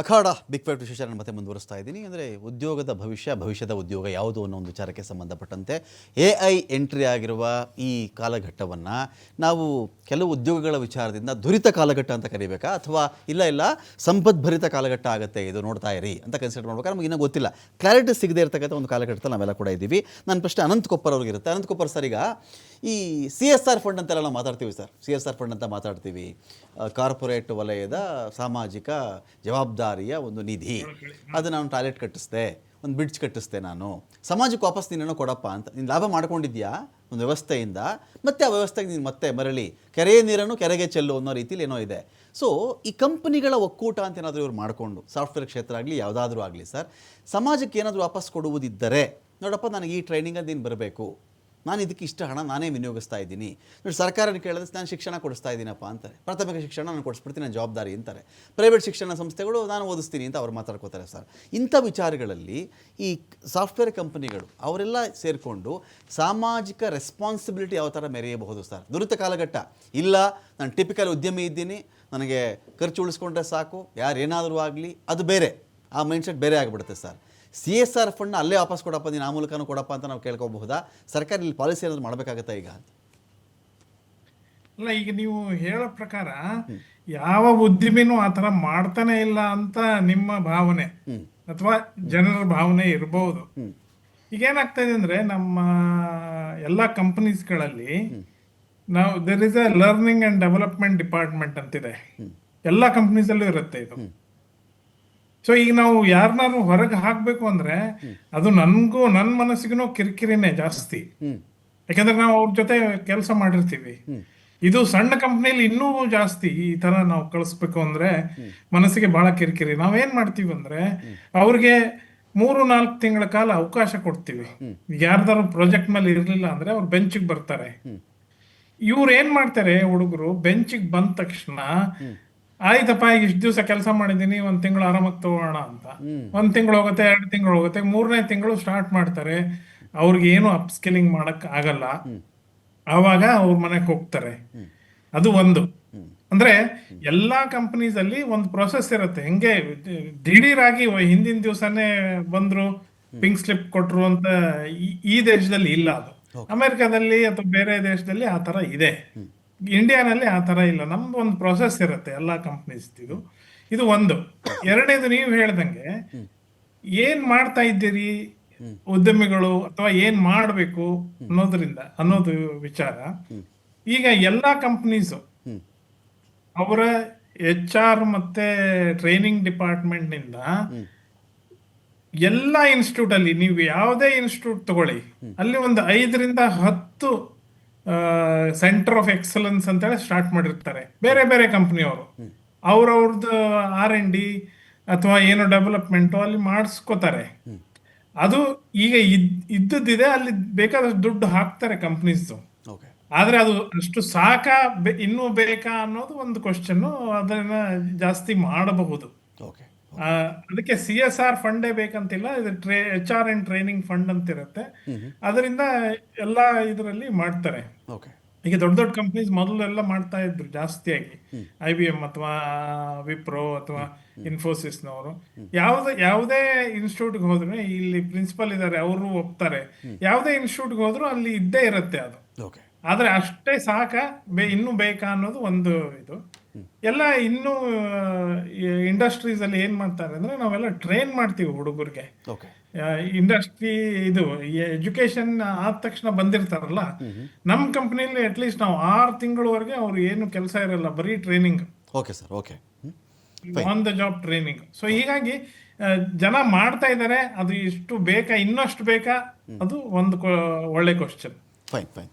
ಅಖಾಡ big five ವಿಶೇಷ ನಾನು ಮತ್ತೆ ಮುಂದುವರಿಸ್ತಾ ಇದ್ದೀನಿ. ಅಂದರೆ ಉದ್ಯೋಗದ ಭವಿಷ್ಯ, ಭವಿಷ್ಯದ ಉದ್ಯೋಗ ಯಾವುದು ಅನ್ನೋ ಒಂದು ವಿಚಾರಕ್ಕೆ ಸಂಬಂಧಪಟ್ಟಂತೆ ಎ ಐ ಎಂಟ್ರಿ ಆಗಿರುವ ಈ ಕಾಲಘಟ್ಟವನ್ನು ನಾವು ಕೆಲವು ಉದ್ಯೋಗಗಳ ವಿಚಾರದಿಂದ ದುರಿತ ಕಾಲಘಟ್ಟ ಅಂತ ಕರಿಬೇಕಾ? ಅಥವಾ ಇಲ್ಲ ಇಲ್ಲ ಸಂಪದ್ಭರಿತ ಕಾಲಘಟ್ಟ ಆಗುತ್ತೆ ಇದು ನೋಡ್ತಾ ಇರಿ ಅಂತ ಕನ್ಸಿಡರ್ ಮಾಡ್ಬೇಕಾದ್ರೆ ನಮಗೆ ಇನ್ನೂ ಗೊತ್ತಿಲ್ಲ. ಕ್ಲಾರಿಟಿ ಸಿಗದೇ ಇರತಕ್ಕಂಥ ಒಂದು ಕಾಲಘಟ್ಟದಲ್ಲಿ ನಾವೆಲ್ಲ ಕೂಡ ಇದ್ದೀವಿ. ನನ್ನ ಪ್ರಶ್ನೆ ಅನಂತ್ ಕೊಪ್ಪರ್ ಅವ್ರಿಗೆ ಇರುತ್ತೆ. ಅನಂತ್ ಕೊಪ್ಪರ್ ಸರ್ ಈಗ ಈ ಸಿ ಎಸ್ ಆರ್ ಫಂಡ್ ಅಂತೆಲ್ಲ ನಾವು ಮಾತಾಡ್ತೀವಿ sir. C S R fund ಅಂತ ಮಾತಾಡ್ತೀವಿ. ಕಾರ್ಪೊರೇಟ್ ವಲಯದ ಸಾಮಾಜಿಕ ಜವಾಬ್ದಾರಿಯ ಒಂದು ನಿಧಿ. ಅದು ನಾನು ಟಾಯ್ಲೆಟ್ ಕಟ್ಟಿಸ್ದೆ, ಒಂದು ಬ್ರಿಡ್ಜ್ ಕಟ್ಟಿಸ್ದೆ ನಾನು. ಸಮಾಜಕ್ಕೆ ವಾಪಸ್ ನೀನೇನೋ ಕೊಡಪ್ಪ ಅಂತ. ನೀನು ಲಾಭ ಮಾಡ್ಕೊಂಡಿದ್ಯಾ? ಒಂದು ವ್ಯವಸ್ಥೆಯಿಂದ. ಮತ್ತೆ ಆ ವ್ಯವಸ್ಥೆಗೆ ನೀನು ಮತ್ತೆ ಮರಳಿ ಕೆರೆಯ ನೀರನ್ನು ಕೆರೆಗೆ ಚೆಲ್ಲು ಅನ್ನೋ ರೀತಿಲಿ ಏನೋ ಇದೆ. ಸೊ ಈ ಕಂಪನಿಗಳ ಒಕ್ಕೂಟ ಅಂತ ಏನಾದರೂ ಇವ್ರು ಮಾಡಿಕೊಂಡು, ಸಾಫ್ಟ್ವೇರ್ ಕ್ಷೇತ್ರ ಆಗಲಿ, ಯಾವುದಾದ್ರೂ ಆಗಲಿ ಸರ್, ಸಮಾಜಕ್ಕೆ ಏನಾದರೂ ವಾಪಸ್ ಕೊಡುವುದಿದ್ದರೆ, ನೋಡಪ್ಪ, ನನಗೆ ಈ ಟ್ರೈನಿಂಗಲ್ಲಿ ನೀನು ಬರಬೇಕು. ನಾನು ಇದಕ್ಕೆ ಇಷ್ಟ ಹಣ ನಾನೇ ವಿನಿಯೋಗಿಸ್ತಾ ಇದ್ದೀನಿ. ನೋಡಿ ಸರ್ಕಾರ ಕೇಳಿದ್ರೆ ನಾನು ಶಿಕ್ಷಣ ಕೊಡಿಸ್ತಾ ಇದ್ದೀನಪ್ಪ ಅಂತಾರೆ. ಪ್ರಾಥಮಿಕ ಶಿಕ್ಷಣ ನಾನು ಕೊಡಿಸ್ಬಿಡ್ತೀನಿ, ನಾನು ಜವಾಬ್ದಾರಿ ಅಂತಾರೆ. ಪ್ರೈವೇಟ್ ಶಿಕ್ಷಣ ಸಂಸ್ಥೆಗಳು ನಾನು ಓದಿಸ್ತೀನಿ ಅಂತ ಅವ್ರು ಮಾತಾಡ್ಕೋತಾರೆ ಸರ್. ಇಂಥ ವಿಚಾರಗಳಲ್ಲಿ ಈ ಸಾಫ್ಟ್ವೇರ್ ಕಂಪನಿಗಳು ಅವರೆಲ್ಲ ಸೇರಿಕೊಂಡು ಸಾಮಾಜಿಕ ರೆಸ್ಪಾನ್ಸಿಬಿಲಿಟಿ ಯಾವ ಥರ ಮೆರೆಯಬಹುದು ಸರ್? ದುರಿತ ಕಾಲಘಟ್ಟ. ಇಲ್ಲ, ನಾನು ಟಿಪಿಕಲ್ ಉದ್ಯಮಿ ಇದ್ದೀನಿ, ನನಗೆ ಖರ್ಚು ಉಳಿಸ್ಕೊಂಡ್ರೆ ಸಾಕು, ಯಾರೇನಾದರೂ ಆಗಲಿ, ಅದು ಬೇರೆ. ಆ ಮೈಂಡ್ಸೆಟ್ ಬೇರೆ ಆಗಿಬಿಡುತ್ತೆ ಸರ್. ಸಿ ಎಸ್ ಆರ್ ಫಂಡ್ನ ಅಲ್ಲೇ ವಾಪಸ್ ಕೊಡಪ್ಪ ನೀನು ಆ ಮೂಲಕನೂ ಕೊಡಪ್ಪ ಅಂತ ನಾವು ಕೇಳ್ಕೋಬಹುದಾ ಸರ್ಕಾರ ಇಲ್ಲಿ ಪಾಲಿಸಿ ಏನಾದ್ರು ಮಾಡಬೇಕಾಗತ್ತಾ ಈಗ? ಅಲ್ಲ ಈಗ ನೀವು ಹೇಳೋ ಪ್ರಕಾರ ಯಾವ ಉದ್ಯಮಿನೂ ಆ ಥರ ಮಾಡ್ತಾನೆ ಇಲ್ಲ ಅಂತ ನಿಮ್ಮ ಭಾವನೆ ಅಥವಾ ಜನರ ಭಾವನೆ ಇರಬಹುದು ಈಗ ಏನಾಗ್ತಾ ಇದೆ ಅಂದ್ರೆ ನಮ್ಮ ಎಲ್ಲ ಕಂಪನೀಸ್ಗಳಲ್ಲಿ ನಾವು there is a learning and development department ಅಂತಿದೆ. ಎಲ್ಲ ಕಂಪ್ನೀಸಲ್ಲೂ ಇರುತ್ತೆ ಇದು. ಸೊ ಈಗ ನಾವು ಯಾರನ್ನಾರು ಹೊರಗೆ ಹಾಕ್ಬೇಕು ಅಂದ್ರೆ ಅದು ನನ್ಗೂ ನನ್ನ ಮನಸ್ಸಿಗೂ ಕಿರಿಕಿರಿನೇ ಜಾಸ್ತಿ. ಯಾಕಂದ್ರೆ ನಾವು ಅವ್ರ ಜೊತೆ ಕೆಲಸ ಮಾಡಿರ್ತೀವಿ. ಇದು ಸಣ್ಣ ಕಂಪ್ನಿಲಿ ಇನ್ನೂ ಜಾಸ್ತಿ ಈ ತರ ನಾವು ಕಳಿಸ್ಬೇಕು ಅಂದ್ರೆ ಮನಸ್ಸಿಗೆ ಬಹಳ ಕಿರಿಕಿರಿ. ನಾವೇನ್ ಮಾಡ್ತೀವಿ ಅಂದ್ರೆ ಅವ್ರಿಗೆ ಮೂರು ನಾಲ್ಕು ತಿಂಗಳ ಕಾಲ ಅವಕಾಶ ಕೊಡ್ತೀವಿ. ಯಾರ್ದಾರು ಪ್ರಾಜೆಕ್ಟ್ ಮೇಲೆ ಇರಲಿಲ್ಲ ಅಂದ್ರೆ ಅವ್ರು ಬೆಂಚಿಗೆ ಬರ್ತಾರೆ. ಇವ್ರು ಏನ್ ಮಾಡ್ತಾರೆ ಹುಡುಗರು? ಬೆಂಚಿಗೆ ಬಂದ ತಕ್ಷಣ ಆಯ್ತಪ್ಪ ಈಗ ಇಷ್ಟು ದಿವಸ ಕೆಲಸ ಮಾಡಿದೀನಿ ಒಂದ್ ತಿಂಗಳು ಆರಾಮಾಗಿ ತಗೋಣ ಅಂತ. ಒಂದ್ ತಿಂಗಳು ಹೋಗುತ್ತೆ ಎರಡು ತಿಂಗಳು ಹೋಗುತ್ತೆ ಮೂರನೇ ತಿಂಗಳು ಸ್ಟಾರ್ಟ್ ಮಾಡ್ತಾರೆ. ಅವ್ರಿಗೆ ಏನು ಅಪ್ಸ್ಕಿಲಿಂಗ್ ಮಾಡಕ್ ಆಗಲ್ಲ. ಆವಾಗ ಅವ್ರ ಮನೆಗೆ ಹೋಗ್ತಾರೆ. ಅದು ಒಂದು. ಅಂದ್ರೆ ಎಲ್ಲಾ ಕಂಪನೀಸ್ ಅಲ್ಲಿ ಒಂದು ಪ್ರೊಸೆಸ್ ಇರುತ್ತೆ. ಹೆಂಗೆ ದಿಢೀರಾಗಿ ಹಿಂದಿನ ದಿವಸನೇ ಬಂದ್ರು ಪಿಂಕ್ ಸ್ಲಿಪ್ ಕೊಟ್ರು ಅಂತ ಈ- ಈ ದೇಶದಲ್ಲಿ ಇಲ್ಲ ಅದು. ಅಮೆರಿಕಾದಲ್ಲಿ ಅಥವಾ ಬೇರೆ ದೇಶದಲ್ಲಿ ಆ ತರ ಇದೆ. ಇಂಡಿಯಾನಲ್ಲಿ ಆ ತರ ಇಲ್ಲ. ನಮ್ದು ಒಂದು ಪ್ರೊಸೆಸ್ ಇರುತ್ತೆ ಎಲ್ಲಾ ಕಂಪನೀಸ್ ಇದು. ಇದು ಒಂದು. ಎರಡನೇದು ನೀವು ಹೇಳ್ದಂಗೆ ಏನ್ ಮಾಡ್ತಾ ಇದ್ದೀರಿ? ಉದ್ಯಮಿಗಳು ಅಥವಾ ಏನ್ ಮಾಡಬೇಕು ಅನ್ನೋದ್ರಿಂದ ಅನ್ನೋದು ವಿಚಾರ. ಈಗ ಎಲ್ಲಾ ಕಂಪ್ನೀಸ್ ಅವರ ಎಚ್ ಆರ್ ಮತ್ತೆ ಟ್ರೈನಿಂಗ್ ಡಿಪಾರ್ಟ್ಮೆಂಟ್ನಿಂದ ಎಲ್ಲ ಇನ್ಸ್ಟಿಟ್ಯೂಟ್ ಅಲ್ಲಿ ನೀವು ಯಾವುದೇ ಇನ್ಸ್ಟಿಟ್ಯೂಟ್ ತಗೊಳ್ಳಿ. ಅಲ್ಲಿ ಒಂದು ಐದರಿಂದ ಹತ್ತು ಸೆಂಟರ್ ಆಫ್ ಎಕ್ಸಲೆನ್ಸ್ ಅಂತೇಳಿ ಸ್ಟಾರ್ಟ್ ಮಾಡಿರ್ತಾರೆ. ಬೇರೆ ಬೇರೆ ಕಂಪ್ನಿಯವರು ಅವ್ರವ್ರದ್ದು ಆರ್ ಎನ್ ಡಿ ಅಥವಾ ಏನು ಡೆವಲಪ್ಮೆಂಟ್ ಅಲ್ಲಿ ಮಾಡಿಸ್ಕೋತಾರೆ. ಅದು ಈಗ ಇದ್ ಇದ್ದದ್ದಿದೆ ಅಲ್ಲಿ ಬೇಕಾದಷ್ಟು ದುಡ್ಡು ಹಾಕ್ತಾರೆ ಕಂಪ್ನೀಸ್ದು ಆದರೆ ಅದು ಅಷ್ಟು ಸಾಕ ಇನ್ನೂ ಬೇಕಾ ಅನ್ನೋದು ಒಂದು ಕ್ವಶನ್ ಅದನ್ನ ಜಾಸ್ತಿ ಮಾಡಬಹುದು. ಓಕೆ ಅದಕ್ಕೆ ಸಿ ಎಸ್ ಆರ್ ಫಂಡೇ ಬೇಕಂತಿಲ್ಲ ಇದು tray H R and training fund ಅಂತ ಇರುತ್ತೆ ಅದರಿಂದ ಎಲ್ಲ ಇದರಲ್ಲಿ ಮಾಡ್ತಾರೆ. ಓಕೆ. ಈಗ ದೊಡ್ಡ ದೊಡ್ಡ ಕಂಪ್ನೀಸ್ ಎಲ್ಲ ಮಾಡ್ತಾ ಇದ್ರು ಜಾಸ್ತಿಯಾಗಿ. ಐ ಬಿ ಎಂ ಅಥವಾ ವಿಪ್ರೋ ಅಥವಾ ಇನ್ಫೋಸಿಸ್ನವರು ಯಾವ್ದು ಯಾವುದೇ ಇನ್ಸ್ಟಿಟ್ಯೂಟ್ಗೆ ಹೋದ್ರೆ ಇಲ್ಲಿ ಪ್ರಿನ್ಸಿಪಲ್ ಇದ್ದಾರೆ ಅವರು ಒಪ್ತಾರೆ. ಯಾವುದೇ ಇನ್ಸ್ಟಿಟ್ಯೂಟ್ಗೆ ಹೋದ್ರು ಅಲ್ಲಿ ಇದ್ದೇ ಇರುತ್ತೆ ಅದು. ಆದರೆ ಆದ್ರೆ ಅಷ್ಟೇ ಸಾಕ ಬೇ ಇನ್ನೂ ಬೇಕಾ ಅನ್ನೋದು ಒಂದು ಇದು. ಎಲ್ಲ ಇನ್ನೂ ಇಂಡಸ್ಟ್ರೀಸ್ ಅಲ್ಲಿ ಏನ್ ಮಾಡ್ತಾರೆ ಅಂದ್ರೆ ನಾವೆಲ್ಲ ಟ್ರೈನ್ ಮಾಡ್ತೀವಿ ಹುಡುಗರಿಗೆ. ಇಂಡಸ್ಟ್ರಿ ಇದು ಎಜುಕೇಶನ್ ಆದ ತಕ್ಷಣ ಬಂದಿರ್ತಾರಲ್ಲ ನಮ್ಮ ಕಂಪ್ನಿಲಿ ಅಟ್ಲೀಸ್ಟ್ ನಾವು ಆರು ತಿಂಗಳವರೆಗೆ ಅವ್ರು ಏನು ಕೆಲಸ ಇರಲ್ಲ ಬರೀ training okay sir okay on the job training so ಹೀಗಾಗಿ ಜನ ಮಾಡ್ತಾ ಇದ್ದಾರೆ ಅದು ಇಷ್ಟು ಬೇಕಾ ಇನ್ನಷ್ಟು ಬೇಕಾ ಅದು ಒಂದು ಒಳ್ಳೆ ಕ್ವಶನ್ ಫೈನ್ ಫೈನ್